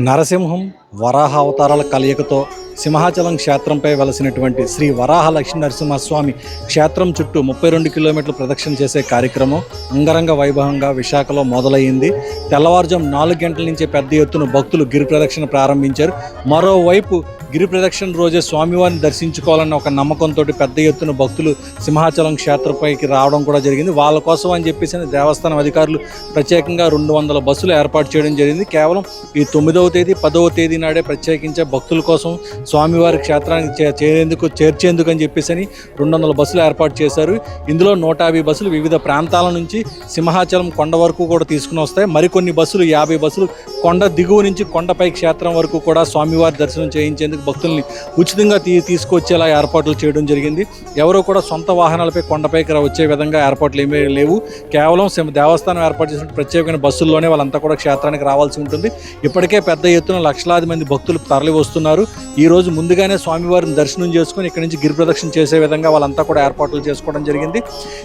నరసింహం వరాహ అవతారాల కలయికతో సింహాచలం క్షేత్రంపై వెలసినటువంటి శ్రీ వరాహ లక్ష్మీ నరసింహస్వామి క్షేత్రం చుట్టూ ముప్పై రెండు కిలోమీటర్లు ప్రదక్షిణ చేసే కార్యక్రమం అంగరంగ వైభవంగా విశాఖలో మొదలయ్యింది. తెల్లవారుజాము నాలుగు గంటల నుంచి పెద్ద ఎత్తున భక్తులు గిరి ప్రదక్షిణ ప్రారంభించారు. మరోవైపు గిరి ప్రదక్షిణ రోజే స్వామివారిని దర్శించుకోవాలన్న ఒక నమ్మకంతో పెద్ద ఎత్తున భక్తులు సింహాచలం క్షేత్రపైకి రావడం కూడా జరిగింది. వాళ్ళ కోసం అని చెప్పేసి దేవస్థానం అధికారులు ప్రత్యేకంగా రెండు వందల బస్సులు ఏర్పాటు చేయడం జరిగింది. కేవలం ఈ తొమ్మిదవ తేదీ పదవ తేదీ నాడే ప్రత్యేకించే భక్తుల కోసం స్వామివారి క్షేత్రానికి చే- చేరేందుకు చేర్చేందుకు అని చెప్పేసి అని రెండు వందల బస్సులు ఏర్పాటు చేశారు. ఇందులో నూట యాభై బస్సులు వివిధ ప్రాంతాల నుంచి సింహాచలం కొండ వరకు కూడా తీసుకుని వస్తాయి. మరికొన్ని బస్సులు యాభై బస్సులు కొండ దిగువ నుంచి కొండపై క్షేత్రం వరకు కూడా స్వామివారి దర్శనం చేయించేందుకు భక్తుల్ని ఉచితంగా తీ తీసుకొచ్చేలా ఏర్పాట్లు చేయడం జరిగింది. ఎవరో కూడా సొంత వాహనాలపై కొండపైకి వచ్చే విధంగా ఏర్పాట్లు ఏమీ లేవు. కేవలం దేవస్థానం ఏర్పాటు చేసిన ప్రత్యేకమైన బస్సుల్లోనే వాళ్ళంతా కూడా క్షేత్రానికి రావాల్సి ఉంటుంది. ఇప్పటికే పెద్ద ఎత్తున లక్షలాది మంది భక్తులు తరలి వస్తున్నారు. ఈ రోజు ముందుగానే స్వామివారిని దర్శనం చేసుకుని ఇక్కడి నుంచి గిరి ప్రదక్షిణ చేసే విధంగా వాళ్ళంతా కూడా ఏర్పాట్లు చేసుకోవడం జరిగింది.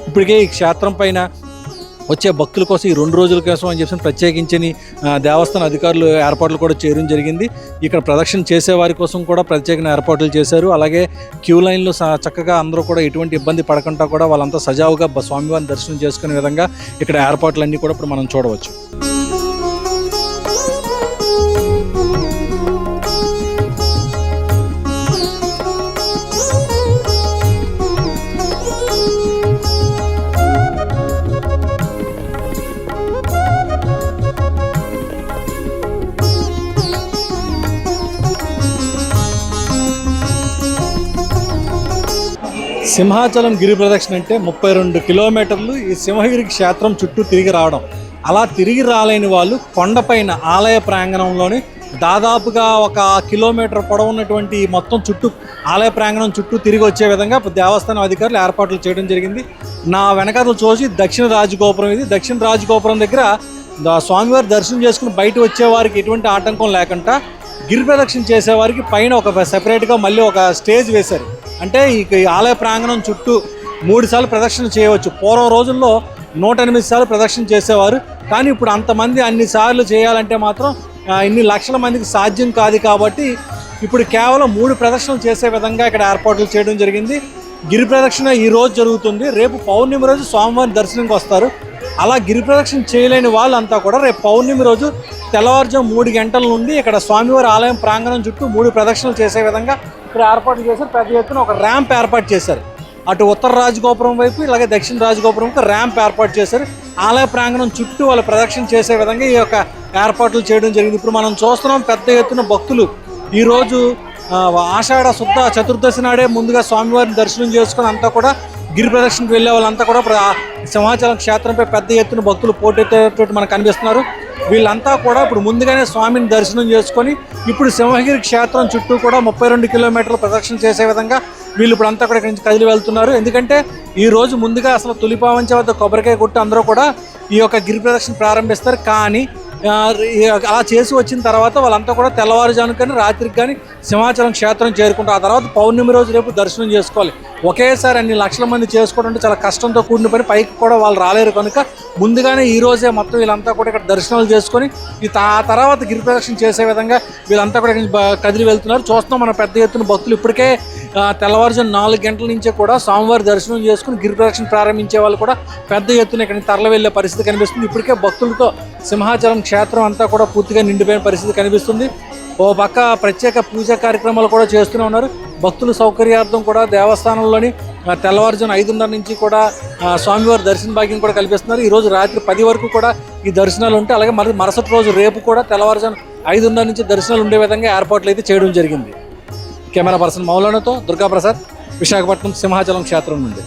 ఇప్పటికే ఈ క్షేత్రం పైన వచ్చే భక్తుల కోసం ఈ రెండు రోజుల కోసం అని చెప్పి ప్రత్యేకించని దేవస్థాన అధికారులు ఏర్పాట్లు కూడా చేయడం జరిగింది. ఇక్కడ ప్రదక్షిణ చేసే వారి కోసం కూడా ప్రత్యేకమైన ఏర్పాట్లు చేశారు. అలాగే క్యూ లైన్లో చక్కగా అందరూ కూడా ఎటువంటి ఇబ్బంది పడకుండా కూడా వాళ్ళంతా సజావుగా స్వామివారిని దర్శనం చేసుకునే విధంగా ఇక్కడ ఏర్పాట్లన్నీ కూడా ఇప్పుడు మనం చూడవచ్చు. సింహాచలం గిరి ప్రదక్షిణ అంటే ముప్పై రెండు కిలోమీటర్లు ఈ సింహగిరి క్షేత్రం చుట్టూ తిరిగి రావడం. అలా తిరిగి రాలేని వాళ్ళు కొండపైన ఆలయ ప్రాంగణంలోని దాదాపుగా ఒక కిలోమీటర్ పొడవున్నటువంటి మొత్తం చుట్టూ ఆలయ ప్రాంగణం చుట్టూ తిరిగి వచ్చే విధంగా దేవస్థానం అధికారులు ఏర్పాట్లు చేయడం జరిగింది. నా వెనకాతలు చూసి దక్షిణ రాజగోపురం ఇది. దక్షిణ రాజగోపురం దగ్గర స్వామివారి దర్శనం చేసుకుని బయట వచ్చేవారికి ఎటువంటి ఆటంకం లేకుండా గిరి ప్రదక్షిణ చేసేవారికి పైన ఒక సెపరేట్గా మళ్ళీ ఒక స్టేజ్ వేశారు. అంటే ఈ ఆలయ ప్రాంగణం చుట్టూ మూడు సార్లు ప్రదక్షిణ చేయవచ్చు. పూర్వం రోజుల్లో నూట ఎనిమిది సార్లు ప్రదక్షిణ చేసేవారు. కానీ ఇప్పుడు అంతమంది అన్ని సార్లు చేయాలంటే మాత్రం ఇన్ని లక్షల మందికి సాధ్యం కాదు కాబట్టి ఇప్పుడు కేవలం మూడు ప్రదక్షిణలు చేసే విధంగా ఇక్కడ ఏర్పాట్లు చేయడం జరిగింది. గిరి ప్రదక్షిణ ఈ రోజు జరుగుతుంది. రేపు పౌర్ణమి రోజు స్వామివారి దర్శనంకి వస్తారు. అలా గిరి ప్రదక్షిణ చేయలేని వాళ్ళంతా కూడా రేపు పౌర్ణమి రోజు తెల్లవారుజాము మూడు గంటల నుండి ఇక్కడ స్వామివారి ఆలయం ప్రాంగణం చుట్టూ మూడు ప్రదక్షిణలు చేసే విధంగా ఇక్కడ ఏర్పాట్లు చేశారు. పెద్ద ఎత్తున ఒక ర్యాంప్ ఏర్పాటు చేశారు. అటు ఉత్తర రాజగోపురం వైపు ఇలాగే దక్షిణ రాజగోపురంకు ర్యాంప్ ఏర్పాటు చేశారు. ఆలయ ప్రాంగణం చుట్టూ వాళ్ళు ప్రదక్షిణ చేసే విధంగా ఈ యొక్క ఏర్పాట్లు చేయడం జరిగింది. ఇప్పుడు మనం చూస్తున్నాం పెద్ద ఎత్తున భక్తులు. ఈరోజు ఆషాఢ శుద్ధ చతుర్దశి నాడే ముందుగా స్వామివారిని దర్శనం చేసుకుని అంతా కూడా గిరి ప్రదక్షిణకు వెళ్ళే వాళ్ళంతా కూడా ప్ర- సింహాచలం క్షేత్రంపై పెద్ద ఎత్తున భక్తులు పోటెత్తేటట్టు మనకు కనిపిస్తున్నారు. వీళ్ళంతా కూడా ఇప్పుడు ముందుగానే స్వామిని దర్శనం చేసుకొని ఇప్పుడు సింహగిరి క్షేత్రం చుట్టూ కూడా ముప్పై రెండు కిలోమీటర్లు ప్రదక్షిణ చేసే విధంగా వీళ్ళు ఇప్పుడు అంతా కూడా ఇక్కడి నుంచి కదిలి వెళ్తున్నారు. ఎందుకంటే ఈ రోజు ముందుగా అసలు తొలిపావంచ వద్ద కొబ్బరికాయ కొట్టి అందరూ కూడా ఈ యొక్క గిరి ప్రదక్షిణ ప్రారంభిస్తారు. కానీ అలా చేసి వచ్చిన తర్వాత వాళ్ళంతా కూడా తెల్లవారుజాము కానీ రాత్రికి కానీ సింహాచలం క్షేత్రం చేరుకుంటారు ఆ తర్వాత పౌర్ణమి రోజు రేపు దర్శనం చేసుకోవాలి. ఒకేసారి అన్ని లక్షల మంది చేసుకోవడం అంటే చాలా కష్టంతో కూడిన పని పైకి కూడా వాళ్ళు రాలేరు కనుక ముందుగానే ఈ రోజే మొత్తం వీళ్ళంతా కూడా ఇక్కడ దర్శనాలు చేసుకొని ఆ తర్వాత గిరి ప్రదక్షిణ చేసే విధంగా వీళ్ళంతా కూడా కదిలి వెళ్తున్నారు. చూస్తున్నాం మన పెద్ద ఎత్తున భక్తులు ఇప్పటికే తెల్లవారుజాము నాలుగు గంటల నుంచే కూడా స్వామివారి దర్శనం చేసుకుని గిరి ప్రదక్షిణ ప్రారంభించే వాళ్ళు కూడా పెద్ద ఎత్తున ఇక్కడ తరలి వెళ్ళే పరిస్థితి కనిపిస్తుంది. ఇప్పటికే భక్తులతో సింహాచలం క్షేత్రం అంతా కూడా పూర్తిగా నిండిపోయిన పరిస్థితి కనిపిస్తుంది. ఓ పక్క ప్రత్యేక పూజా కార్యక్రమాలు కూడా చేస్తూనే ఉన్నారు. భక్తుల సౌకర్యార్థం కూడా దేవస్థానంలోని ఆ, తెల్లవారుజాము ఐదున్నర నుంచి కూడా స్వామివారి దర్శన భాగ్యం కూడా కల్పిస్తున్నారు. ఈరోజు రాత్రి పది వరకు కూడా ఈ దర్శనాలు ఉంటాయి. అలాగే మరి మరుసటి రోజు రేపు కూడా తెల్లవారుజాము ఐదున్నర నుంచి దర్శనాలు ఉండే విధంగా ఏర్పాట్లు అయితే చేయడం జరిగింది. కెమెరా పర్సన్ మౌలానతో దుర్గాప్రసాద్ విశాఖపట్నం సింహాచలం క్షేత్రం నుండి.